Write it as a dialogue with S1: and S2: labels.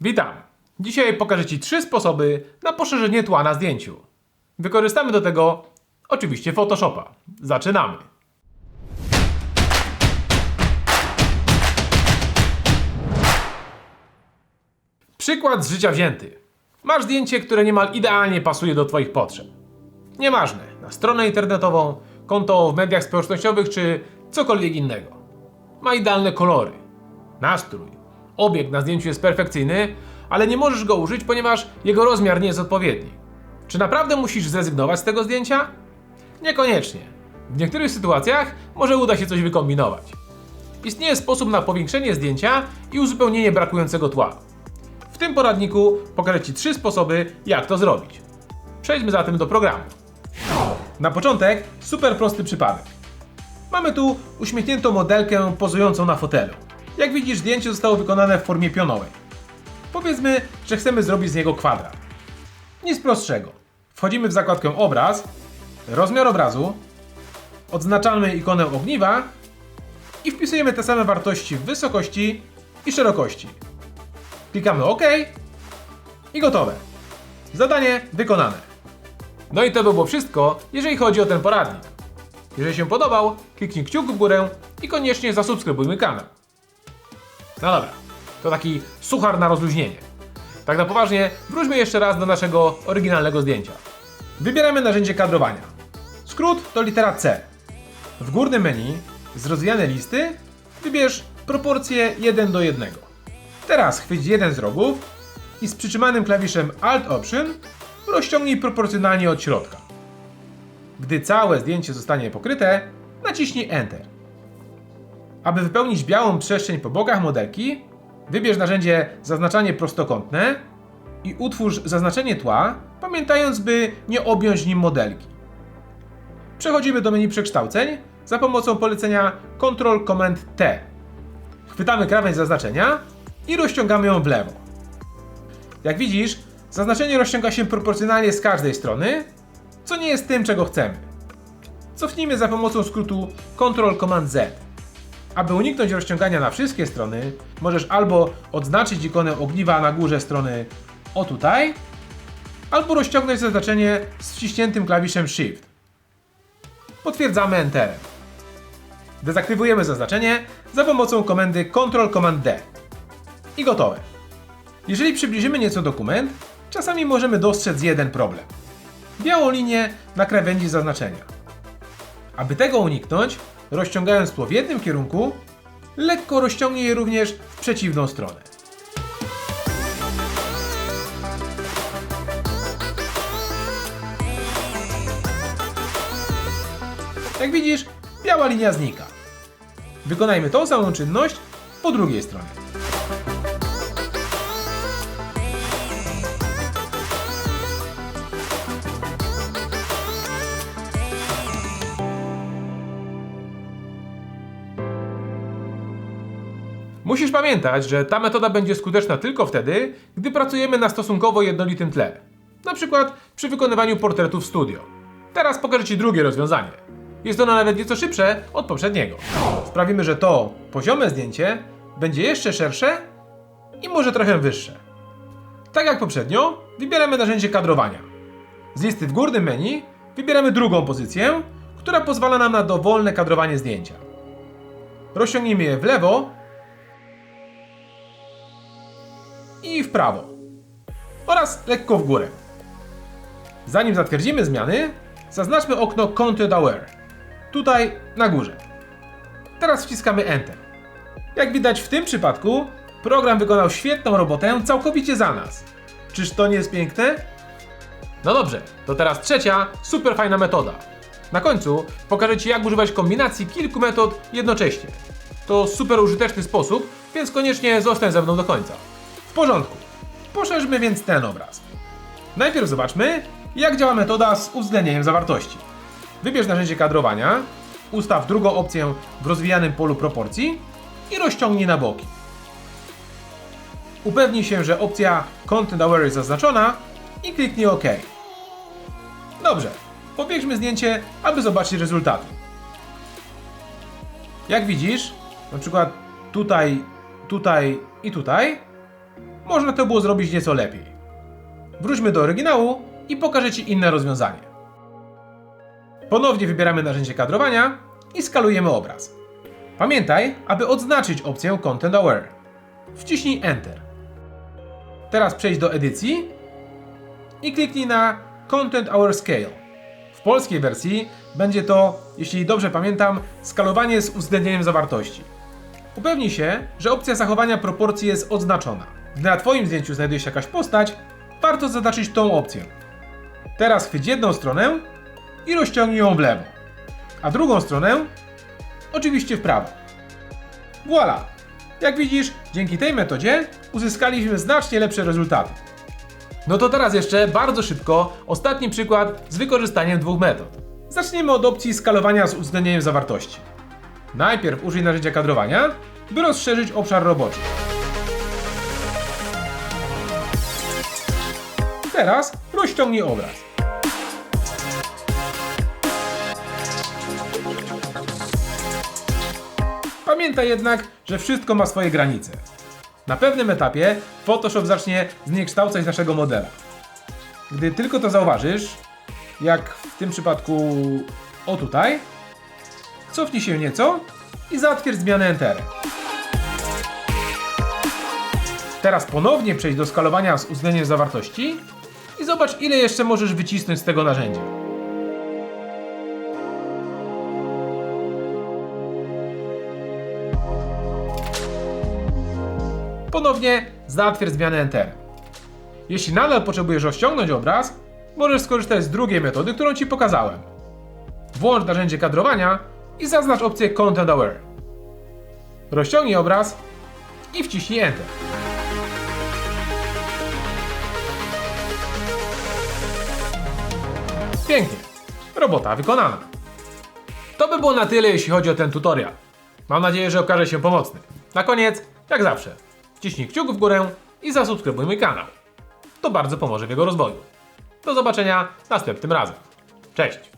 S1: Witam! Dzisiaj pokażę Ci trzy sposoby na poszerzenie tła na zdjęciu. Wykorzystamy do tego oczywiście Photoshopa. Zaczynamy! Przykład z życia wzięty. Masz zdjęcie, które niemal idealnie pasuje do Twoich potrzeb. Nieważne, na stronę internetową, konto w mediach społecznościowych czy cokolwiek innego. Ma idealne kolory, nastrój. Obiekt na zdjęciu jest perfekcyjny, ale nie możesz go użyć, ponieważ jego rozmiar nie jest odpowiedni. Czy naprawdę musisz zrezygnować z tego zdjęcia? Niekoniecznie. W niektórych sytuacjach może uda się coś wykombinować. Istnieje sposób na powiększenie zdjęcia i uzupełnienie brakującego tła. W tym poradniku pokażę Ci trzy sposoby, jak to zrobić. Przejdźmy zatem do programu. Na początek super prosty przypadek. Mamy tu uśmiechniętą modelkę pozującą na fotelu. Jak widzisz, zdjęcie zostało wykonane w formie pionowej. Powiedzmy, że chcemy zrobić z niego kwadrat. Nic prostszego. Wchodzimy w zakładkę obraz, rozmiar obrazu, odznaczamy ikonę ogniwa i wpisujemy te same wartości w wysokości i szerokości. Klikamy OK i gotowe. Zadanie wykonane. No i to by było wszystko, jeżeli chodzi o ten poradnik. Jeżeli się podobał, kliknij kciuk w górę i koniecznie zasubskrybujmy kanał. No dobra, to taki suchar na rozluźnienie. Tak na poważnie, wróćmy jeszcze raz do naszego oryginalnego zdjęcia. Wybieramy narzędzie kadrowania. Skrót to litera C. W górnym menu z rozwijanej listy wybierz proporcję 1 do 1. Teraz chwyć jeden z rogów i z przytrzymanym klawiszem Alt Option rozciągnij proporcjonalnie od środka. Gdy całe zdjęcie zostanie pokryte, naciśnij Enter. Aby wypełnić białą przestrzeń po bokach modelki, wybierz narzędzie Zaznaczanie prostokątne i utwórz zaznaczenie tła, pamiętając, by nie objąć nim modelki. Przechodzimy do menu przekształceń za pomocą polecenia Ctrl Command T. Chwytamy krawędź zaznaczenia i rozciągamy ją w lewo. Jak widzisz, zaznaczenie rozciąga się proporcjonalnie z każdej strony, co nie jest tym, czego chcemy. Cofnijmy za pomocą skrótu Ctrl Command Z. Aby uniknąć rozciągania na wszystkie strony, możesz albo odznaczyć ikonę ogniwa na górze strony o tutaj, albo rozciągnąć zaznaczenie z wciśniętym klawiszem Shift. Potwierdzamy Enterem. Dezaktywujemy zaznaczenie za pomocą komendy Ctrl Command D. I gotowe. Jeżeli przybliżymy nieco dokument, czasami możemy dostrzec jeden problem. Białą linię na krawędzi zaznaczenia. Aby tego uniknąć, rozciągając tło w jednym kierunku, lekko rozciągnij je również w przeciwną stronę. Jak widzisz, biała linia znika. Wykonajmy tą samą czynność po drugiej stronie. Musisz pamiętać, że ta metoda będzie skuteczna tylko wtedy, gdy pracujemy na stosunkowo jednolitym tle. Na przykład przy wykonywaniu portretów w studio. Teraz pokażę Ci drugie rozwiązanie. Jest ono nawet nieco szybsze od poprzedniego. Sprawimy, że to poziome zdjęcie będzie jeszcze szersze i może trochę wyższe. Tak jak poprzednio, wybieramy narzędzie kadrowania. Z listy w górnym menu wybieramy drugą pozycję, która pozwala nam na dowolne kadrowanie zdjęcia. Rozciągnijmy je w lewo i w prawo. Oraz lekko w górę. Zanim zatwierdzimy zmiany, zaznaczmy okno Counted Aware. Tutaj na górze. Teraz wciskamy Enter. Jak widać w tym przypadku, program wykonał świetną robotę całkowicie za nas. Czyż to nie jest piękne? No dobrze, to teraz trzecia, super fajna metoda. Na końcu pokażę Ci jak używać kombinacji kilku metod jednocześnie. To super użyteczny sposób, więc koniecznie zostań ze mną do końca. Porządku. Poszerzmy więc ten obraz. Najpierw zobaczmy, jak działa metoda z uwzględnieniem zawartości. Wybierz narzędzie kadrowania, ustaw drugą opcję w rozwijanym polu proporcji i rozciągnij na boki. Upewnij się, że opcja Content Aware jest zaznaczona i kliknij OK. Dobrze, powiększmy zdjęcie, aby zobaczyć rezultaty. Jak widzisz, na przykład tutaj, tutaj i tutaj, można to było zrobić nieco lepiej. Wróćmy do oryginału i pokażę Ci inne rozwiązanie. Ponownie wybieramy narzędzie kadrowania i skalujemy obraz. Pamiętaj, aby odznaczyć opcję Content Aware. Wciśnij Enter. Teraz przejdź do edycji i kliknij na Content Aware Scale. W polskiej wersji będzie to, jeśli dobrze pamiętam, skalowanie z uwzględnieniem zawartości. Upewnij się, że opcja zachowania proporcji jest odznaczona. Gdy na Twoim zdjęciu znajduje się jakaś postać, warto zaznaczyć tą opcję. Teraz chwyć jedną stronę i rozciągnij ją w lewo, a drugą stronę oczywiście w prawo. Voilà! Jak widzisz, dzięki tej metodzie uzyskaliśmy znacznie lepsze rezultaty. No to teraz jeszcze bardzo szybko ostatni przykład z wykorzystaniem dwóch metod. Zaczniemy od opcji skalowania z uwzględnieniem zawartości. Najpierw użyj narzędzia kadrowania, by rozszerzyć obszar roboczy. Teraz rozciągnij obraz. Pamiętaj jednak, że wszystko ma swoje granice. Na pewnym etapie Photoshop zacznie zniekształcać naszego modela. Gdy tylko to zauważysz, jak w tym przypadku o tutaj, cofnij się nieco i zatwierdź zmianę Enter. Teraz ponownie przejdź do skalowania z uwzględnieniem zawartości i zobacz ile jeszcze możesz wycisnąć z tego narzędzia. Ponownie zatwierdź zmianę Enter. Jeśli nadal potrzebujesz rozciągnąć obraz, możesz skorzystać z drugiej metody, którą Ci pokazałem. Włącz narzędzie kadrowania i zaznacz opcję Content Aware. Rozciągnij obraz i wciśnij Enter. Pięknie. Robota wykonana. To by było na tyle, jeśli chodzi o ten tutorial. Mam nadzieję, że okaże się pomocny. Na koniec, jak zawsze, wciśnij kciuk w górę i zasubskrybuj mój kanał. To bardzo pomoże w jego rozwoju. Do zobaczenia następnym razem. Cześć!